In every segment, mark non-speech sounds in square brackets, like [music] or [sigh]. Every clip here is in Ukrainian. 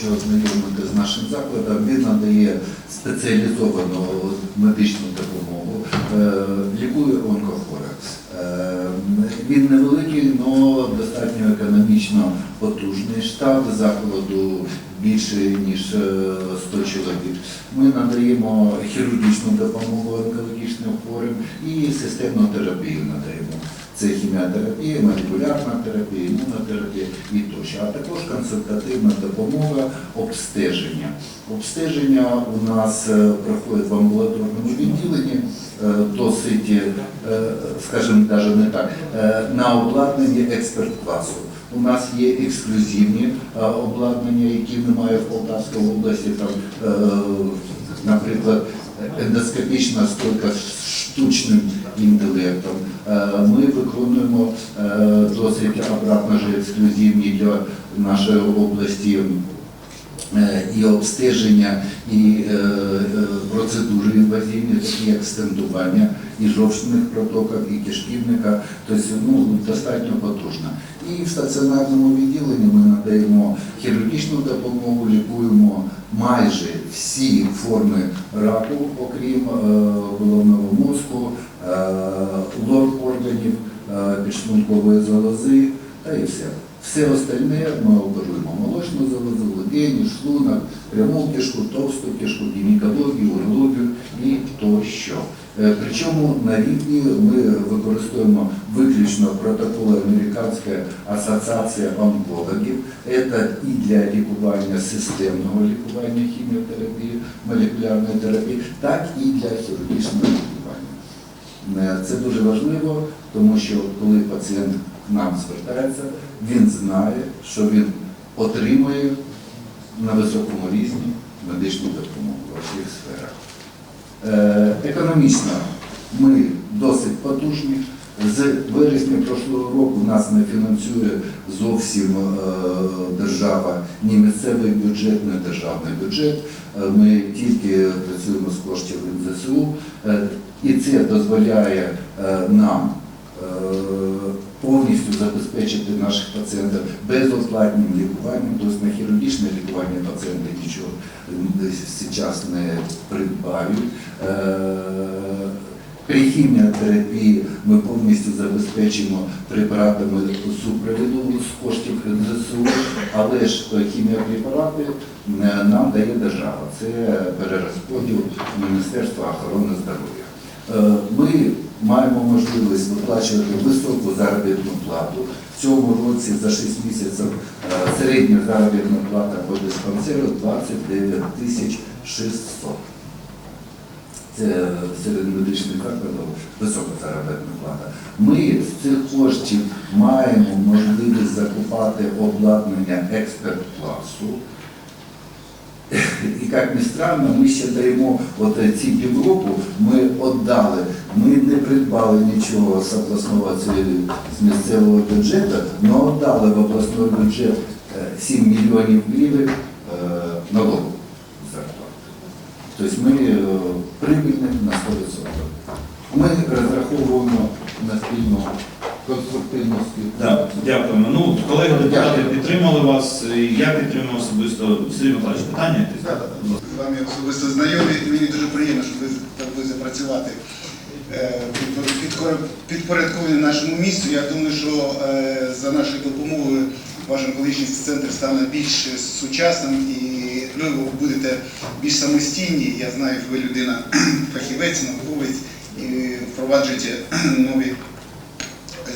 хочу ознайомити з нашим закладом. Він надає спеціалізовану медичну допомогу, е, лікує онкохворих. Е, Він невеликий, але достатньо економічно потужний. Штат закладу більше ніж е, 100 чоловік. Ми надаємо хірургічну допомогу онкологічним хворим і системну терапію надаємо. Це хіміотерапія, молекулярна терапія, імунотерапія тощо. А також консультативна допомога, обстеження. Обстеження у нас е, проходить в амбулаторному відділенні е, досить, е, скажімо, навіть не так, на обладнанні експерт-класу. У нас є ексклюзивні обладнання, які немає в Полтавській області. Там, наприклад, ендоскопічна стойка штучним інтелектом. Е, Ми виконуємо е, досить обратно ексклюзивні для нашої області е, і обстеження, і як стентування і жовчних протоків, і кишківника, тобто ну, достатньо потужно. І в стаціонарному відділенні ми надаємо хірургічну допомогу, лікуємо майже всі форми раку, окрім е, головного мозку, е, лор-органів, е, підшлункової залози та і все. Все остальне ми оперуємо молочну залозу, легені, шлунок, пряму кишку, товсту кишку, гінекологію, урологію і тощо. Е, Причому на рівні ми використовуємо виключно протоколи Американської асоціації онкологів. Це і для лікування системного лікування хіміотерапії, молекулярної терапії, так і для хірургічного лікування. Е, Це дуже важливо, тому що коли пацієнт к нам звертається, він знає, що він отримує на високому рівні медичну допомогу у всіх сферах. Е, Економічно ми досить потужні. З вересня прошлого року нас не фінансує зовсім е, держава, ні місцевий бюджет, ні державний бюджет. Е, Ми тільки працюємо з коштів ЗСУ, і це дозволяє нам повністю забезпечити наших пацієнтів безоплатним лікуванням, тобто на хірургічне лікування пацієнти нічого зараз не придбають. Е, При хіміотерапії ми повністю забезпечимо препаратами супровіду з коштів ЗСУ, але ж хіміопрепарати е, нам дає держава. Це перерозподіл Міністерства охорони здоров'я. Е, Ми маємо можливість виплачувати високу заробітну плату. В цьому році за 6 місяців е, середня заробітна плата по диспансеру 29 тисяч 600. Це серед медичних закладів висока заробітна плата. Ми з цих коштів маємо можливість закупати обладнання експерт-класу. І як не странно, ми ще даємо от ці півроку, ми віддали, ми не придбали нічого з обласного з місцевого бюджету, але віддали в обласний бюджет е, 7 мільйонів гривень е, налогу. Тобто ми е, прибильні на 100%. Ми розраховуємо на спільну конструктивну співпрацю. Дякуємо. Ну, колеги депутати підтримали вас, я підтримав особисто. Сергій Михайлович, питання? З вами особисто знайомі, і мені дуже приємно, що ви змогли запрацювати е, під- підкор- підпорядковані нашому місту. Я думаю, що е, за нашою допомогою ваш онкологічний центр стане більш сучасним і ви будете більш самостійні. Я знаю, ви людина [clears throat] фахівець, науковець і впроваджуєте [clears throat] нові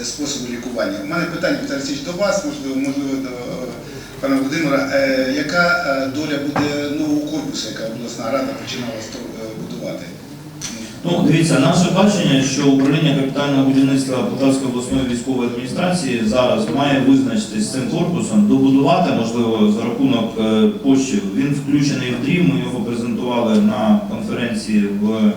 е, способи лікування. У мене питання Петро Олексійович, до вас, можливо, можливо, до е, пана Володимира. Е, Яка е, доля буде нового корпусу, яка обласна рада починала е, будувати? Ну, дивіться, наше бачення, що управління капітального будівництва Полтавської обласної військової адміністрації зараз має визначитись з цим корпусом, добудувати, можливо, за рахунок е, коштів. Він включений в дрім. Ми його презентували на конференції в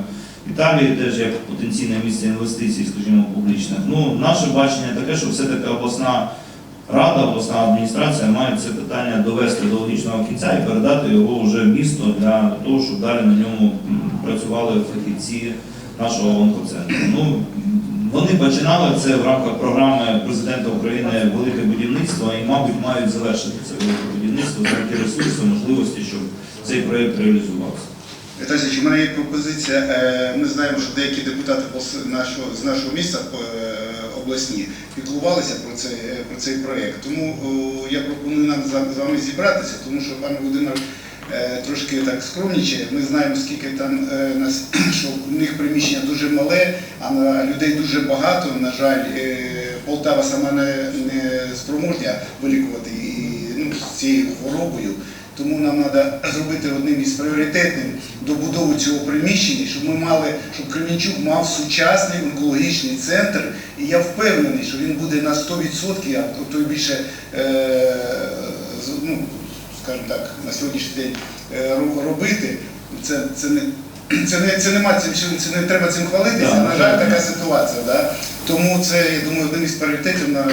Італії, теж як потенційне місце інвестицій, скажімо, публічних. Ну, наше бачення таке, що все-таки обласна рада, обласна адміністрація має це питання довести до логічного кінця і передати його вже місту для того, щоб далі на ньому працювали фахівці нашого онкоцентру. Ну, вони починали це в рамках програми президента України Велике будівництво і, мабуть, мають завершити це велике будівництво. знайти ресурси, можливості, щоб цей проєкт реалізувався. Віталій, у мене є пропозиція. Е, Ми знаємо, що деякі депутати з нашого міста е, обласні піклувалися про цей, е, про цей проєкт. Тому я пропоную нам з вами зібратися, тому що пан Володимир трошки так скромнічає. Ми знаємо, скільки там е, нас, [clears throat] що в них приміщення дуже мале, а людей дуже багато. На жаль, е, Полтава сама не, не спроможня вилікувати і, ну, з цією хворобою. Тому нам треба зробити одним із пріоритетним добудову цього приміщення, щоб ми мали, щоб Кременчук мав сучасний онкологічний центр. І я впевнений, що він буде на 100%, а то більше, е, ну, скажімо так, на сьогоднішній день е, робити. Це, це не. [clears throat] Це не це нема це не треба цим хвалитися. Да, на жаль, так. така ситуація. Да? Тому це я думаю одним із пріоритетів на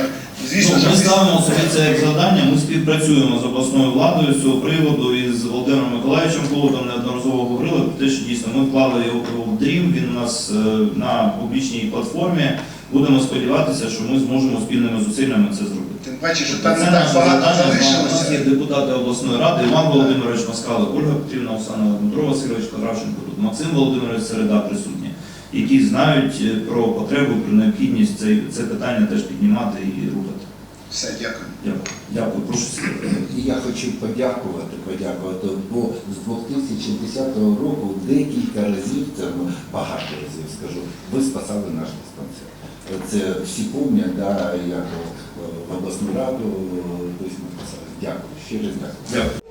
звісно, Ну, ми ставимо собі це як завдання. Ми співпрацюємо з обласною владою з цього приводу і з Володимиром Миколаївичем Холодом неодноразово говорили те, що дійсно ми вклали його в дрім. Він у нас е, на публічній платформі. Будемо сподіватися, що ми зможемо спільними зусиллями це зробити. тим паче, що Тобто там не так багато завдання. У нас залишилося. є депутати обласної ради, Іван Володимирович Москалик, Ольга Петрівна Оксана Дмитро Васильович Кравченко, тут Максим Володимирович Середа присутні, які знають е, про потребу, про необхідність це, це питання теж піднімати і рухати. Все, дякую. Дякую. Дякую. Прошу. І я хочу подякувати, подякувати, бо з 2010 року декілька разів, це ну, багато разів скажу, ви спасали наш диспансер. Це всі пам'ятають, да, як е, в обласну раду, тобто ми спасали. Дякую, ще раз дякую. Дякую.